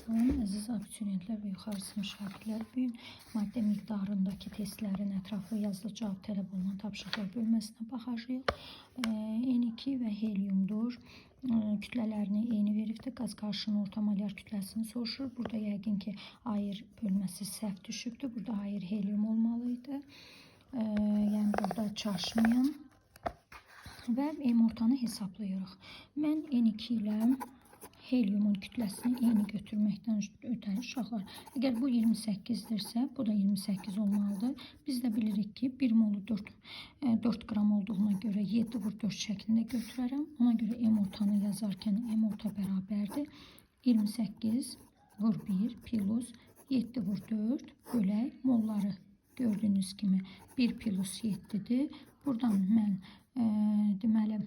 Salam əziz abituriyentlər və yuxarı sinif şagirdlər. Bu gün maddə miqdarındakı testlərin ətraflı yazılı cavab tələb olunan tapşırıqlar bölməsinə baxacağıq. E, N2 və helyumdur. E, Kütlələrini eyni veribdir. Qaz qarşının orta molyar kütləsini soruşur. Burada yəqin ki, ayır bölməsi səhv düşübdür. Burada ayır helyum olmalı idi. E, Yəni burada çaşmayan və M ortanı hesablayırıq. Mən N2 ilə helyumun kütləsini eyni götürməkdən ötəri uşaqlar. Əgər bu 28-dirsə, bu da 28 olmalıdır. Biz də bilirik ki, 1 molu 4, e, 4 qram olduğuna görə 7 vur 4 şəklində götürərəm. Ona görə M ortanı yazarkən M orta bərabərdir. 28 vur 1 plus 7 vur 4 bölək molları gördüyünüz kimi 1 plus 7-dir. Buradan mən e, deməli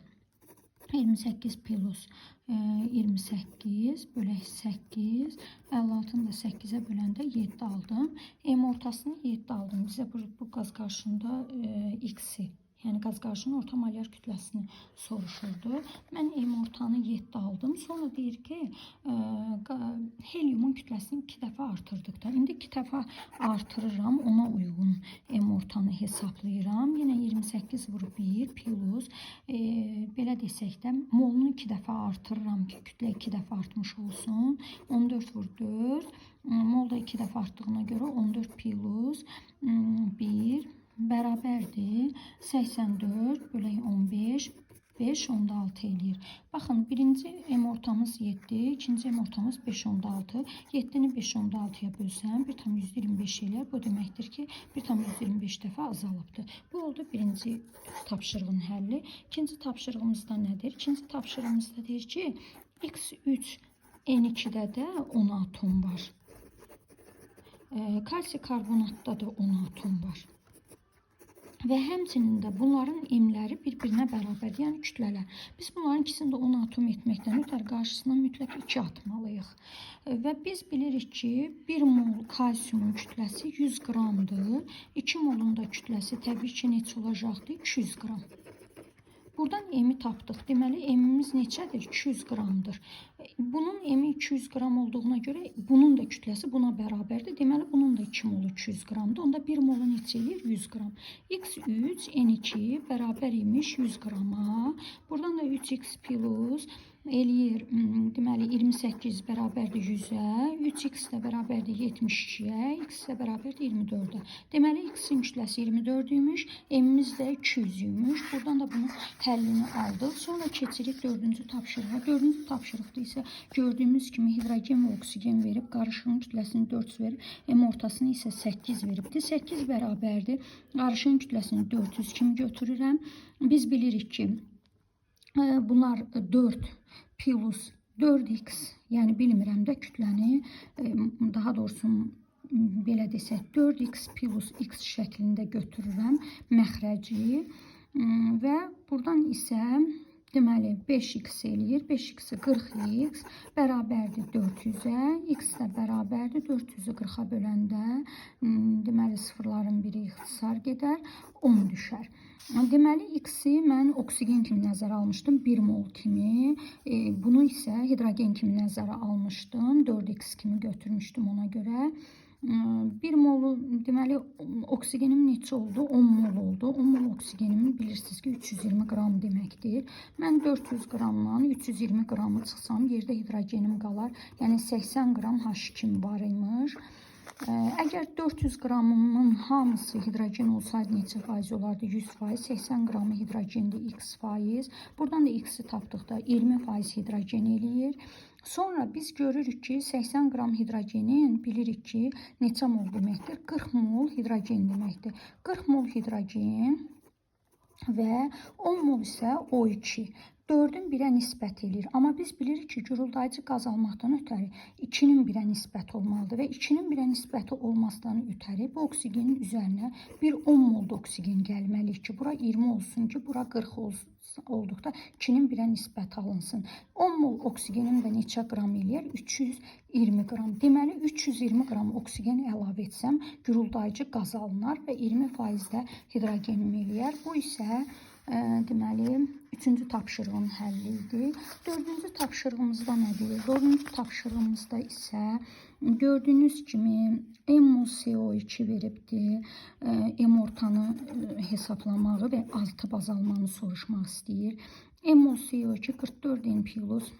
28 plus e, 28 bölək 8 56-nı da 8-ə böləndə 7 aldım. M ortasını 7 aldım. Bizə bu, bu qaz qarşında e, x-i yəni qaz qarşının orta molyar kütləsini soruşurdu. Mən M ortanı 7 aldım. Sonra deyir ki, qa- helyumun kütləsini 2 dəfə artırdıqda. İndi 2 dəfə artırıram, ona uyğun Ortanı hesablayıram. Yenə 28 vur 1 plus e, belə desək də molunu 2 dəfə artırıram ki, kütlə 2 dəfə artmış olsun. 14 vur 4. Mol da 2 dəfə artdığına görə 14 plus 1 bərabərdir 84 bölək 15 5 onda 6 eləyir. Baxın, birinci M ortamız 7, ikinci M ortamız 5 onda 6. 7-ni 5 onda 6-ya bölsəm 1 tam 125 eləyər. Bu deməkdir ki, 1 tam 125 dəfə azalıbdır. Bu oldu birinci tapşırığın həlli. İkinci tapşırığımızda nədir? İkinci tapşırığımızda deyir ki, X3 N2-də də 10 atom var. E, kalsiy karbonatda da 10 atom var. Və həmçinin də bunların emləri bir-birinə bərabərdir, yəni kütlələr. Biz bunların ikisini də 10 atom etməkdən ötəri qarşısına mütləq 2 atmalıyıq. Və biz bilirik ki, 1 mol kalsiumun kütləsi 100 qramdır. 2 molun da kütləsi təbii ki, neçə olacaqdır? 200 qram. Buradan emi tapdıq. Deməli, emimiz neçədir? 200 qramdır. Bunun emi 200 qram olduğuna görə bunun da kütləsi buna bərabərdir. Deməli, bunun da 2 molu 200 qramdır. Onda 1 molu neçə eləyir? 100 qram. X3 N2 bərabər imiş 100 qrama. Buradan da 3x plus eləyir, hmm, deməli 28 bərabərdir 100-ə, 3x də bərabərdir 72-yə, x də bərabərdir 24-ə. Deməli x-in kütləsi 24 imiş, m-imiz də 200 imiş. Buradan da bunun həllini aldıq. Sonra keçirik 4-cü tapşırığa. 4-cü tapşırıqda isə gördüyümüz kimi hidrogen və oksigen verib, qarışığın kütləsini 400 verib, m ortasını isə 8 veribdir. 8 bərabərdir. Qarışığın kütləsini 400 kimi götürürəm. Biz bilirik ki, bunlar 4 plus 4x, yəni bilmirəm də kütləni, e, daha doğrusu belə desək 4x plus x şəklində götürürəm məxrəci M, və buradan isə deməli 5x eləyir. 5x-i 40x bərabərdir 400-ə. x də bərabərdir 400-ü 40-a böləndə m, deməli sıfırların biri ixtisar gedər, 10 düşər. Deməli x-i mən oksigen kimi nəzərə almışdım, 1 mol kimi. E, bunu isə hidrogen kimi nəzərə almışdım, 4x kimi götürmüşdüm ona görə. 1 molu deməli oksigenim neçə oldu? 10 mol oldu. 10 mol oksigenimi bilirsiniz ki 320 qram deməkdir. Mən 400 qramdan 320 qramı çıxsam yerdə hidrogenim qalar. Yəni 80 qram H2 var imiş. Ə, Əgər 400 qramının hamısı hidrogen olsaydı neçə faiz olardı? 100 faiz. 80 qramı hidrogendir x faiz. Buradan da x-i tapdıqda 20 faiz hidrogen eləyir. Sonra biz görürük ki 80 qram hidrogenin bilirik ki neçə mol deməkdir? 40 mol hidrogen deməkdir. 40 mol hidrogen və 10 mol isə O2. 4-ün 1-ə nisbət eləyir. Amma biz bilirik ki, guruldayıcı qaz almaqdan ötəri 2-nin 1-ə nisbət olmalıdır və 2-nin 1-ə nisbəti olmasından ötəri bu oksigenin üzərinə bir 10 mol oksigen gəlməliyik ki, bura 20 olsun ki, bura 40 olsun olduqda 2-nin 1-ə nisbət alınsın. 10 mol oksigenin də neçə qram eləyər? 320 qram. Deməli 320 qram oksigen əlavə etsəm, guruldayıcı qaz alınar və 20% də hidrogenim eləyər. Bu isə E, deməli, üçüncü tapşırığın həlli idi. Dördüncü tapşırığımızda nə deyir? Dördüncü tapşırığımızda isə gördüyünüz kimi MOCO2 veribdi. E, M ortanı e, hesablamağı və altı baz almanı soruşmaq istəyir. MOCO2 44 N plus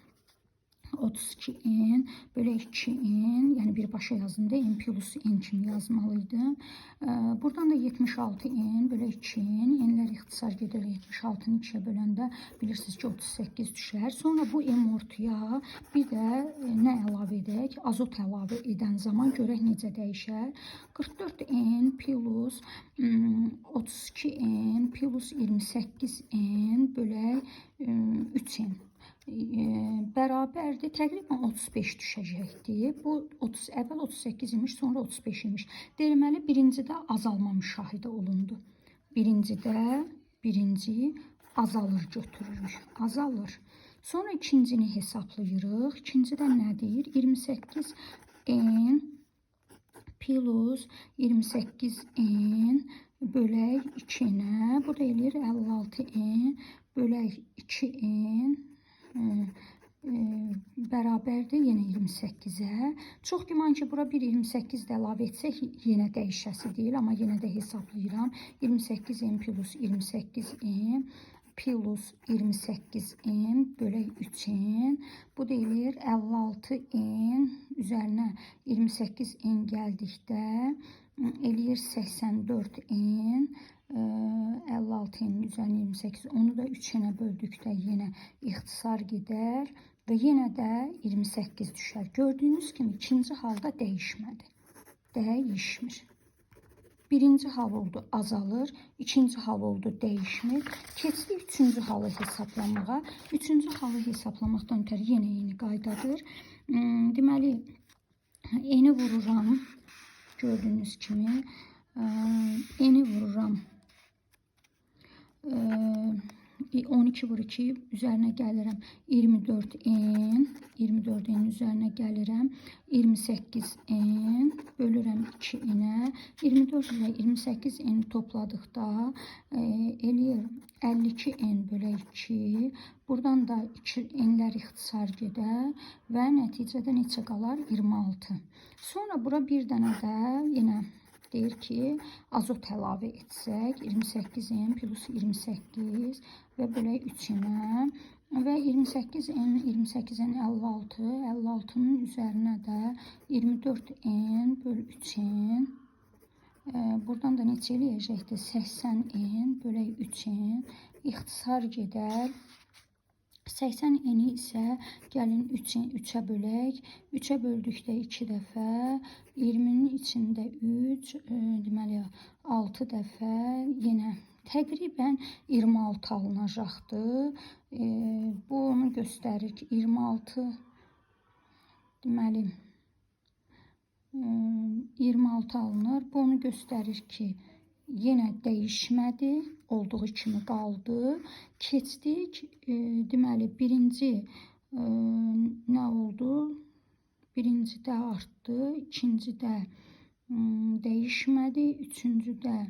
32 n bölü 2 n yani bir başa yazında n plus n kimi yazmalıydı. Ee, buradan da 76 n bölü 2 n. n'ler ixtisar gedir 76'nı 2'ye böləndə bilirsiniz ki 38 düşər. Sonra bu m ortaya bir də e, nə əlavə edək? Azot əlavə edən zaman görək necə dəyişər. 44 n plus ım, 32 n plus 28 n bölək ım, 3 n e, bərabərdir. Təqribən 35 düşəcəkdi. Bu 30 əvvəl 38 imiş, sonra 35 imiş. Deməli birincidə azalma müşahidə olundu. Birincidə birinci azalır götürürük. Azalır. Sonra ikincini hesablayırıq. İkincidə nə deyir? 28 n plus 28 n bölək 2-nə. Bu da eləyir 56 n bölək 2 n e, bərabərdir yenə 28-ə. Çox güman ki, bura bir 28 də əlavə etsək yenə dəyişəsi deyil, amma yenə də hesablayıram. 28n plus 28n plus 28n bölək 3n. Bu deyir 56n üzərinə 28n gəldikdə eləyir 84n. 56'nın üzerine 28 onu da 3'üne böldükdə yenə ixtisar gedər və yenə də 28 düşər. Gördüyünüz kimi ikinci halda dəyişmədi. Dəyişmir. Birinci hal oldu azalır, ikinci hal oldu değişmir. Keçdik üçüncü halı hesablamağa. Üçüncü halı hesablamaqdan ötəri yenə eyni qaydadır. Hmm, Deməli, eni vururam. Gördüyünüz kimi, eni vururam. 12 vur 2 üzerine gelirim 24 en 24 en üzerine gelirim 28 en bölürəm 2 inə 24 ile 28 eni topladıqda e, eləyir 52 en bölə 2 buradan da 2 enlər ixtisar gedər və nəticədə neçə qalar? 26 sonra bura bir dənə də yenə deyir ki, azot əlavə etsək 28n plus 28 və bölək 3-ünə və 28n 28n 56 56-nın üzərinə də 24n böl 3n Buradan da neçə eləyəcəkdir? 80n bölək 3n ixtisar gedər 80 eni isə gəlin 3-ə 3-ə bölək. 3-ə böldükdə 2 dəfə, 20-nin içində 3, e, deməli 6 dəfə yenə təqribən 26 alınacaqdır. E, bu onu göstərir ki, 26 deməli e, 26 alınır. Bu onu göstərir ki, yenə dəyişmədi, olduğu kimi qaldı. Keçdik, e, deməli birinci e, nə oldu? Birincidə artdı, ikincidə e, dəyişmədi, üçüncüdə e,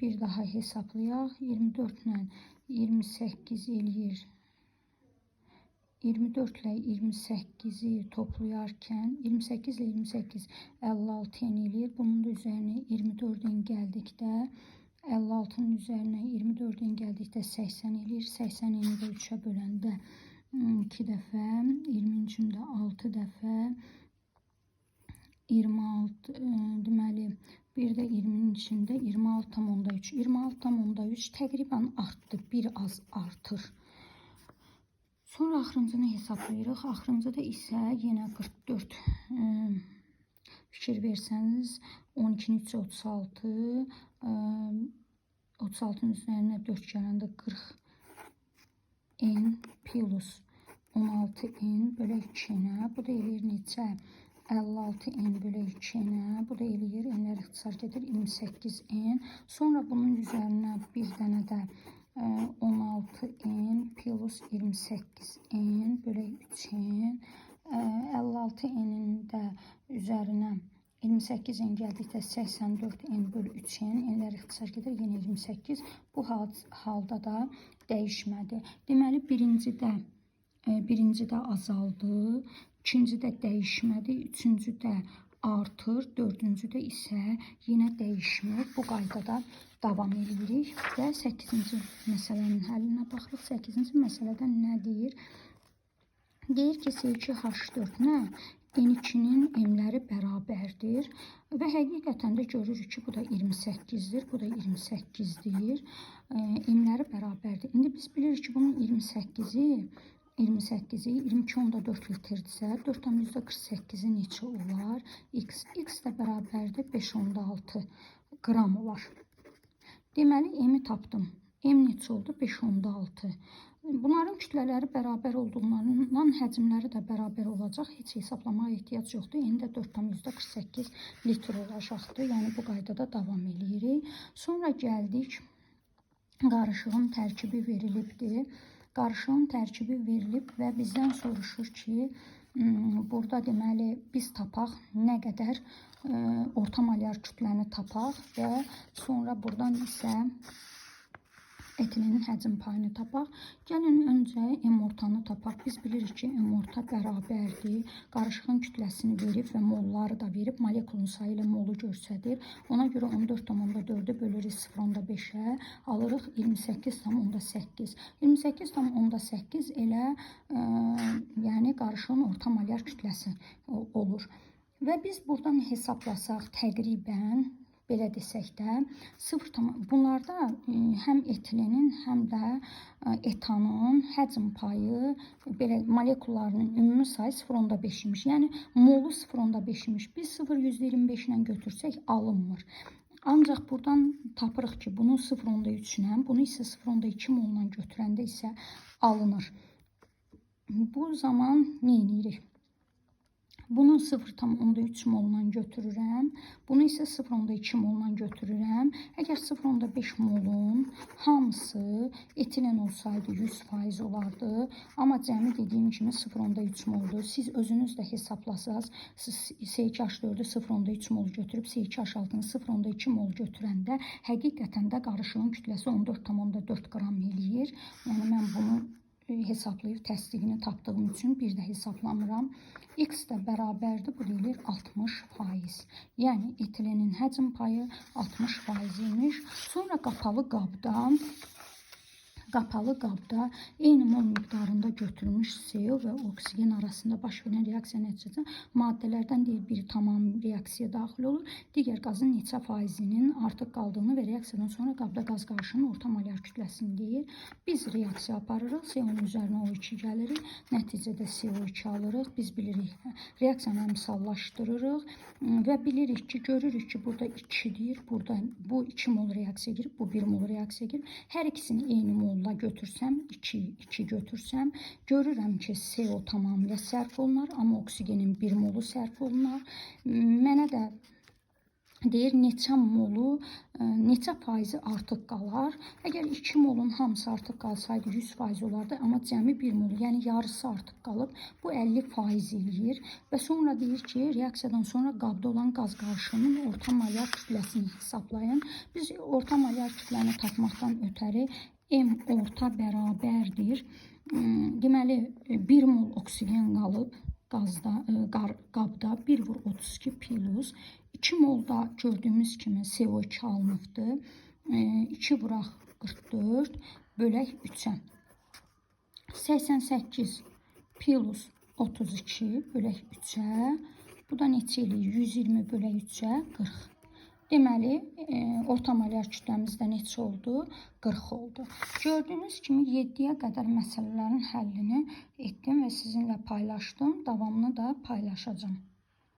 bir daha hesablayaq. 24 ilə 28 eləyir 24 ile 28'i toplayarken 28 ile 28 56 eləyir. Bunun da üzerine 24'ün gəldikdə 56'nın üzerine 24'ün gəldikdə 80 eləyir. 80-ni də 3-ə böləndə 2 dəfə, 20-cündə 6 dəfə 26 e, deməli bir də 20-nin içində 26,3 26,3 təqribən artdı. Bir az artır. Sonra axırıncını hesablayırıq. Axırıncıda isə yenə 44 ə, fikir versəniz 12-nin 3 36 ə, 36-nın üzərinə 4 gələndə 40 n plus 16 n bölək 2-nə. Bu da eləyir neçə? 56 n bölək 2-nə. Bu da eləyir n'lər ixtisar gedir 28 n. Sonra bunun üzərinə bir dənə də 16n plus 28n bölü 3n 56n'in də üzərinə 28 n gəldikdə 84 n bölü 3 n n'lər ixtisar gedir yenə 28 bu hal, halda da dəyişmədi. Deməli birincidə e, birincidə azaldı, ikincidə dəyişmədi, üçüncüdə artır, dördüncüdə isə yenə dəyişmir. Bu qaydada davam edirik və 8-ci məsələnin həllinə baxırıq. 8-ci məsələdə nə deyir? Deyir ki, C2H4-nə N2-nin emləri bərabərdir və həqiqətən də görürük ki, bu da 28-dir, bu da 28-dir. Emləri bərabərdir. İndi biz bilirik ki, bunun 28-i 28-i 22 onda 4 litrdirsə, 4,48-i neçə olar? X, X də bərabərdir 5 onda 6 qram olar. Deməli, M-i tapdım. M neçə oldu? 5 onda 6. Bunların kütlələri bərabər olduğundan həcmləri də bərabər olacaq. Heç hesablamaya ehtiyac yoxdur. Eni də 4,48 litr olacaqdır. Yəni bu qaydada davam eləyirik. Sonra gəldik qarışığın tərkibi verilibdir. Qarışığın tərkibi verilib və bizdən soruşur ki, burada deməli biz tapaq nə qədər orta malyar kütləni tapaq və sonra buradan isə etilenin həcm payını tapaq. Gəlin öncə M ortanı tapaq. Biz bilirik ki, M orta bərabərdir. Qarışığın kütləsini verib və molları da verib molekulun sayı ilə molu göstərir. Ona görə 14,4-ü bölürük 0,5-ə, alırıq 28,8. 28,8 elə ə, yəni qarışığın orta molyar kütləsi olur. Və biz buradan hesablasaq təqribən belə desək də 0 tam bunlarda e, həm etilenin, həm də e, etanın həcm payı belə molekullarının ümumi sayı 0.5 imiş. Yəni molu 0.5 imiş. Biz 0.125 ilə götürsək alınmır. Ancaq buradan tapırıq ki, bunu 0.3 ilə, bunu isə 0.2 molla götürəndə isə alınır. Bu zaman nə edirik? Bunu 0,3 molla götürürəm. Bunu isə 0,2 molla götürürəm. Əgər 0,5 molun hamısı etilen olsaydı 100% olardı. Amma cəmi dediyim kimi 0,3 moldur. Siz özünüz də hesablasaz, siz S2H4-ü 0,3 mol götürüb S2H6-nı 0,2 mol götürəndə həqiqətən də qarışığın kütləsi 14,4 qram eləyir. Yəni mən bunu hesablayıb təsdiqini tapdığım üçün bir də hesablamıram. X də bərabərdir, bu deyilir 60 faiz. Yəni etilenin həcm payı 60 faiz imiş. Sonra qapalı qabda Qapalı qabda eyni mol miqdarında götürülmüş CO və oksigen arasında baş verən reaksiya nəticəsində maddələrdən deyil biri tamam reaksiyaya daxil olur, digər qazın neçə faizinin artıq qaldığını və reaksiyadan sonra qabda qaz qarışının orta molyar kütləsini deyir. Biz reaksiya aparırıq, üzərinə O2 gəlirik, nəticədə CO2 alırıq. Biz bilirik, reaksiyanı əmsallaşdırırıq və bilirik ki, görürük ki, burada 2-dir, burada bu 2 mol reaksiya girib, bu 1 mol reaksiya girib. Hər ikisini eyni mol molla götürsəm, 2, 2 götürsəm, görürəm ki, CO tamamilə sərf olunar, amma oksigenin 1 molu sərf olunar. Mənə də deyir neçə molu, e, neçə faizi artıq qalar. Əgər 2 molun hamısı artıq qalsaydı 100 faiz olardı, amma cəmi 1 mol, yəni yarısı artıq qalıb. Bu 50 faiz eləyir və sonra deyir ki, reaksiyadan sonra qabda olan qaz qarışımının orta malyar kütləsini hesablayın. Biz orta malyar kütləni tapmaqdan ötəri M orta bərabərdir. Deməli 1 mol oksigen qalıb qazda, qar, qabda 1 vur 32 plus 2 molda gördüyümüz kimi CO2 alınıbdır. 2 vuraq 44 bölək 3-ə. 88 plus 32 bölək 3-ə. Bu da neçə eləyir? 120 bölək 3-ə 40. Deməli, e, orta malyar kütləmizdə neçə oldu? 40 oldu. Gördüyünüz kimi 7-yə qədər məsələlərin həllini etdim və sizinlə paylaşdım. Davamını da paylaşacağım.